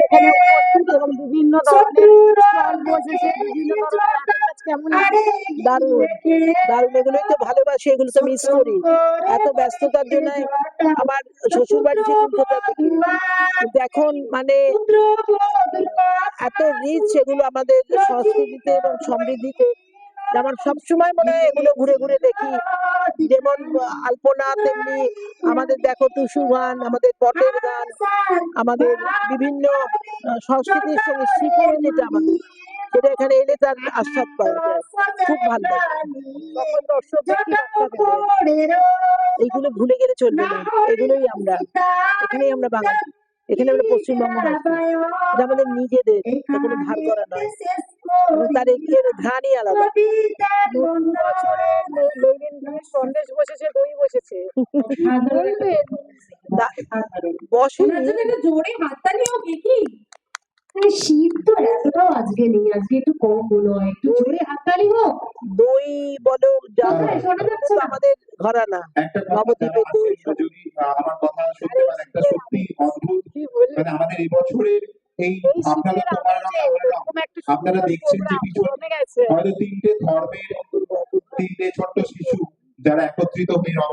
এখানে উপস্থিত এবং বিভিন্ন ধরনের স্টল বসেছে বিভিন্ন ধরনের কাজ কেমন দারুণ। দারুণ এগুলোই তো ভালোবাসি এগুলো তো মিস করি। এত ব্যস্ততার জন্য আমার শ্বশুর বাড়ি ছিল কিন্তু এখন মানে এত রিচ এগুলো আমাদের সংস্কৃতিতে এবং সমৃদ্ধিতে আমার সবসময় মনে হয় এগুলো ঘুরে ঘুরে দেখি। যেমন আলপনা তেমনি আমাদের দেখো টুসু গান আমাদের পটের গান আমাদের বিভিন্ন সংস্কৃতির সঙ্গে শিকড় যেটা আমাদের সেটা এখানে এলে তার আস্বাদ পাওয়া যায়। খুব ভালো। এইগুলো ভুলে গেলে চলবে না। এগুলোই আমরা। এখানেই আমরা বাঙালি। এখানে আমরা পশ্চিমবঙ্গ আমাদের নিজেদের। কোনো ধার করা নয়। তার এগিয়ে ধানই আলাদা। সন্দেশ বসেছে দই বসেছে। বলবেন জোরে হাততালি হোক কি? শীত তো এতটাও আজকে নেই। আজকে একটু কম মনে হয় একটু জোরে হাততালি হোক। দই বলো। আমাদের ঘরানা। নবদ্বীপের দই। আমার কথা একটা সত্যি অদ্ভুত। মানে আমাদের এই বছরের এই আপনারা আপনারা দেখছেন যে পিছনে হয়তো তিনটে ধর্মের তিনটে ছোট্ট শিশু যারা একত্রিত হয়ে রং